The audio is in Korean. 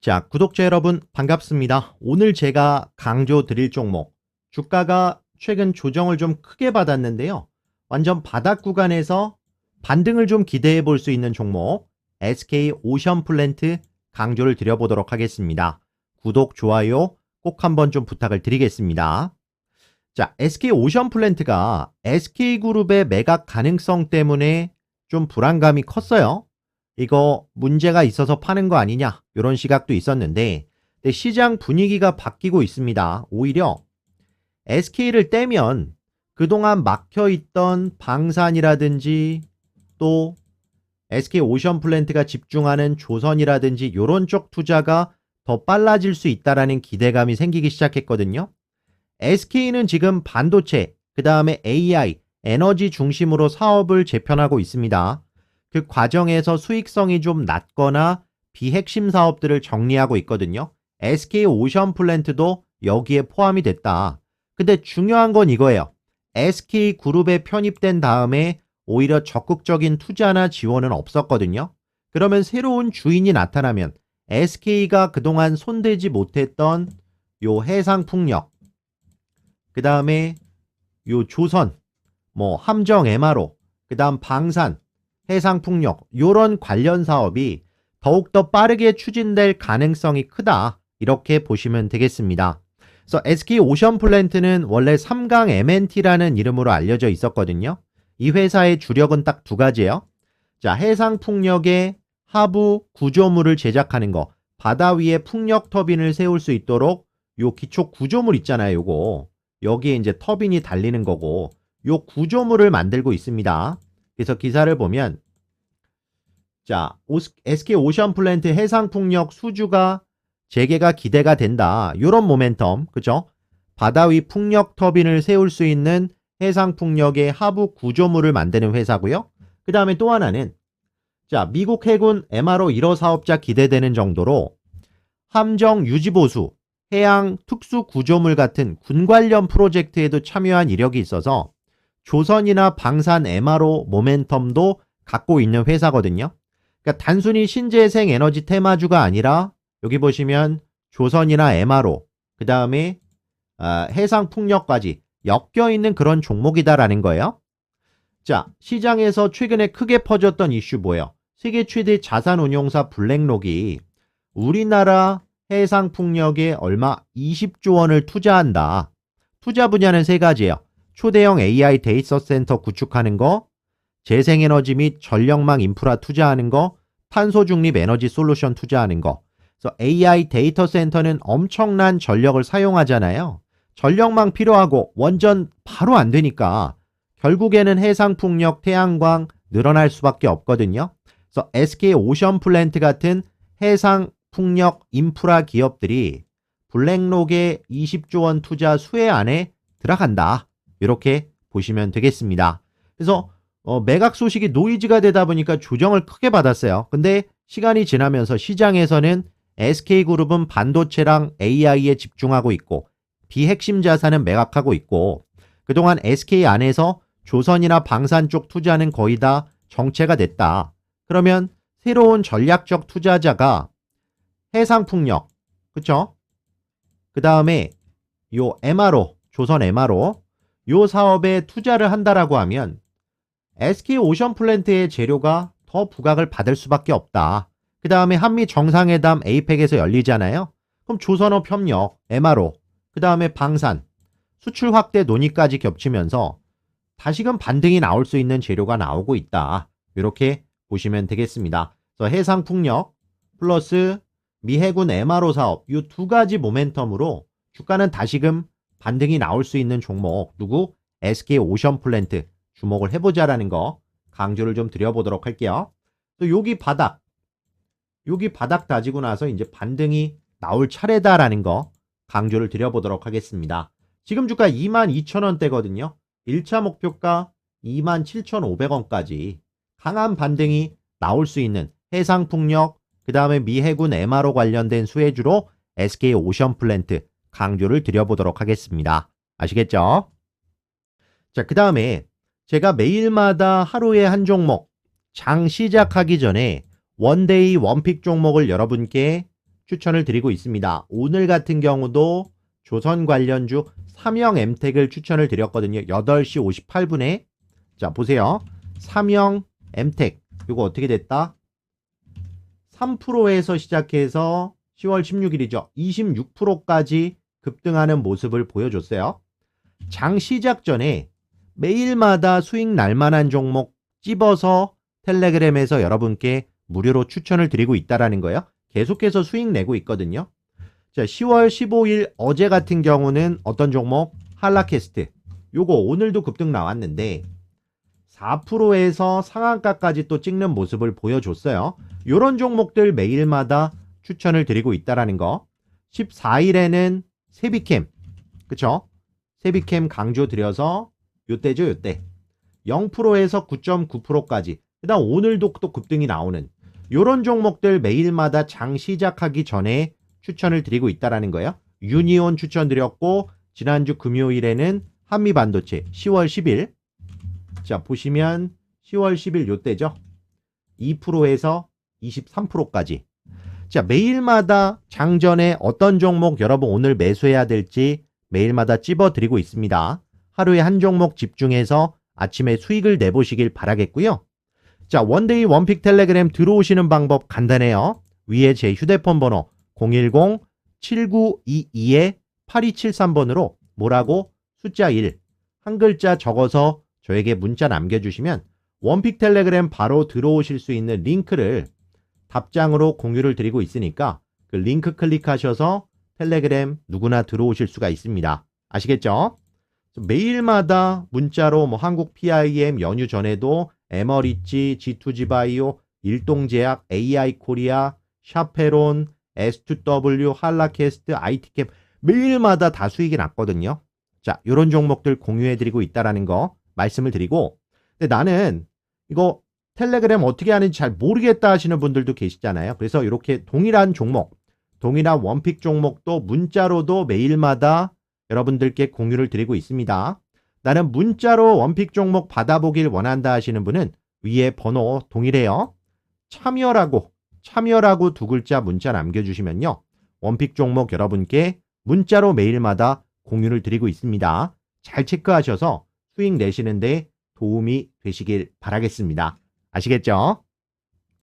자, 구독자 여러분 반갑습니다. 오늘 제가 강조 드릴 종목 주가가 최근 조정을 좀 크게 받았는데요. 완전 바닥 구간에서 반등을 좀 기대해 볼 수 있는 종목 SK 오션 플랜트 강조를 드려보도록 하겠습니다. 구독, 좋아요 꼭 한번 좀 부탁을 드리겠습니다. 자, SK 오션 플랜트가 SK그룹의 매각 가능성 때문에 좀 불안감이 컸어요. 이거 문제가 있어서 파는 거 아니냐 이런 시각도 있었는데 시장 분위기가 바뀌고 있습니다. 오히려 SK를 떼면 그동안 막혀있던 방산이라든지 또 SK 오션 플랜트가 집중하는 조선이라든지 이런 쪽 투자가 더 빨라질 수 있다라는 기대감이 생기기 시작했거든요. SK는 지금 반도체, 그 다음에 AI, 에너지 중심으로 사업을 재편하고 있습니다. 그 과정에서 수익성이 좀 낮거나 비핵심 사업들을 정리하고 있거든요. SK 오션 플랜트도 여기에 포함이 됐다. 근데 중요한 건 이거예요. SK 그룹에 편입된 다음에 오히려 적극적인 투자나 지원은 없었거든요. 그러면 새로운 주인이 나타나면 SK가 그동안 손대지 못했던 요 해상풍력, 그 다음에 요 조선, 뭐 함정 MRO, 그 다음 방산, 해상풍력 요런 관련 사업이 더욱더 빠르게 추진될 가능성이 크다. 이렇게 보시면 되겠습니다. 그래서 SK 오션 플랜트는 원래 3강 MNT라는 이름으로 알려져 있었거든요. 이 회사의 주력은 딱 두 가지예요. 자, 해상 풍력의 하부 구조물을 제작하는 거. 바다 위에 풍력 터빈을 세울 수 있도록 요 기초 구조물 있잖아요, 요거. 여기에 이제 터빈이 달리는 거고 요 구조물을 만들고 있습니다. 그래서 기사를 보면 자, SK 오션 플랜트 해상 풍력 수주가 재개가 기대가 된다. 요런 모멘텀. 그죠? 바다 위 풍력 터빈을 세울 수 있는 해상 풍력의 하부 구조물을 만드는 회사고요. 그 다음에 또 하나는 자, 미국 해군 MRO 1호 사업자 기대되는 정도로 함정 유지보수, 해양 특수 구조물 같은 군 관련 프로젝트에도 참여한 이력이 있어서 조선이나 방산 MRO 모멘텀도 갖고 있는 회사거든요. 그러니까 단순히 신재생 에너지 테마주가 아니라 여기 보시면 조선이나 MRO, 그 다음에 아, 해상 풍력까지 엮여 있는 그런 종목이다라는 거예요. 자, 시장에서 최근에 크게 퍼졌던 이슈 뭐예요? 세계 최대 자산운용사 블랙록이 우리나라 해상 풍력에 얼마 20조 원을 투자한다. 투자 분야는 세 가지예요. 초대형 AI 데이터 센터 구축하는 거, 재생에너지 및 전력망 인프라 투자하는 거, 탄소 중립 에너지 솔루션 투자하는 거. 그래서 AI 데이터 센터는 엄청난 전력을 사용하잖아요. 전력망 필요하고 원전 바로 안 되니까 결국에는 해상 풍력, 태양광 늘어날 수밖에 없거든요. 그래서 SK 오션 플랜트 같은 해상 풍력 인프라 기업들이 블랙록의 20조 원 투자 수혜 안에 들어간다. 이렇게 보시면 되겠습니다. 그래서 어, 매각 소식이 노이즈가 되다 보니까 조정을 크게 받았어요. 근데 시간이 지나면서 시장에서는 SK그룹은 반도체랑 AI에 집중하고 있고 비핵심 자산은 매각하고 있고 그동안 SK 안에서 조선이나 방산 쪽 투자는 거의 다 정체가 됐다. 그러면 새로운 전략적 투자자가 해상풍력, 그쵸? 그 다음에 요 MRO, 조선 MRO, 요 사업에 투자를 한다라고 하면 SK 오션 플랜트의 재료가 더 부각을 받을 수밖에 없다. 그 다음에 한미 정상회담 에이펙에서 열리잖아요. 그럼 조선업 협력, MRO, 그 다음에 방산, 수출 확대 논의까지 겹치면서 다시금 반등이 나올 수 있는 재료가 나오고 있다. 이렇게 보시면 되겠습니다. 그래서 해상 풍력 플러스 미 해군 MRO 사업 이 두 가지 모멘텀으로 주가는 다시금 반등이 나올 수 있는 종목 누구? SK 오션 플랜트 주목을 해보자라는 거 강조를 좀 드려보도록 할게요. 또 여기 바닥, 여기 바닥 다지고 나서 이제 반등이 나올 차례다라는 거 강조를 드려보도록 하겠습니다. 지금 주가 22,000원대거든요. 1차 목표가 27,500원까지 강한 반등이 나올 수 있는 해상풍력, 그 다음에 미 해군 MRO 관련된 수혜주로 SK 오션 플랜트 강조를 드려보도록 하겠습니다. 아시겠죠? 자, 그 다음에 제가 매일마다 하루에 한 종목 장 시작하기 전에 원데이 원픽 종목을 여러분께 추천을 드리고 있습니다. 오늘 같은 경우도 조선 관련주 삼형 엠텍을 추천을 드렸거든요. 8시 58분에 자 보세요. 삼형 엠텍 이거 어떻게 됐다? 3%에서 시작해서 10월 16일이죠. 26%까지 급등하는 모습을 보여줬어요. 장 시작 전에 매일마다 수익 날만한 종목 찝어서 텔레그램에서 여러분께 무료로 추천을 드리고 있다라는 거예요. 계속해서 수익 내고 있거든요. 자, 10월 15일 어제 같은 경우는 어떤 종목? 한라캐스트. 요거 오늘도 급등 나왔는데 4%에서 상한가까지 또 찍는 모습을 보여줬어요. 요런 종목들 매일마다 추천을 드리고 있다라는 거. 14일에는 세비캠. 그쵸? 세비캠 강조 드려서 요때죠, 요때. 0%에서 9.9%까지. 그다음 오늘도 또 급등이 나오는 요런 종목들 매일마다 장 시작하기 전에 추천을 드리고 있다라는 거예요. 유니온 추천드렸고 지난주 금요일에는 한미반도체 10월 10일 자 보시면 10월 10일 요때죠. 2%에서 23%까지 자 매일마다 장전에 어떤 종목 여러분 오늘 매수해야 될지 매일마다 찝어드리고 있습니다. 하루에 한 종목 집중해서 아침에 수익을 내보시길 바라겠고요. 자 원데이 원픽 텔레그램 들어오시는 방법 간단해요. 위에 제 휴대폰 번호 010-7922-8273번으로 뭐라고 숫자 1, 한 글자 적어서 저에게 문자 남겨주시면 원픽 텔레그램 바로 들어오실 수 있는 링크를 답장으로 공유를 드리고 있으니까 그 링크 클릭하셔서 텔레그램 누구나 들어오실 수가 있습니다. 아시겠죠? 매일마다 문자로 뭐 한국 PIM 연휴 전에도 에머리치, G2G 바이오, 일동제약, AI 코리아, 샤페론, S2W, 한라캐스트, IT캡 매일마다 다 수익이 났거든요. 자, 요런 종목들 공유해드리고 있다라는 거 말씀을 드리고 근데 나는 이거 텔레그램 어떻게 하는지 잘 모르겠다 하시는 분들도 계시잖아요. 그래서 이렇게 동일한 종목, 동일한 원픽 종목도 문자로도 매일마다 여러분들께 공유를 드리고 있습니다. 나는 문자로 원픽 종목 받아보길 원한다 하시는 분은 위에 번호 동일해요. 참여라고 참여라고 두 글자 문자 남겨주시면요. 원픽 종목 여러분께 문자로 매일마다 공유를 드리고 있습니다. 잘 체크하셔서 수익 내시는데 도움이 되시길 바라겠습니다. 아시겠죠?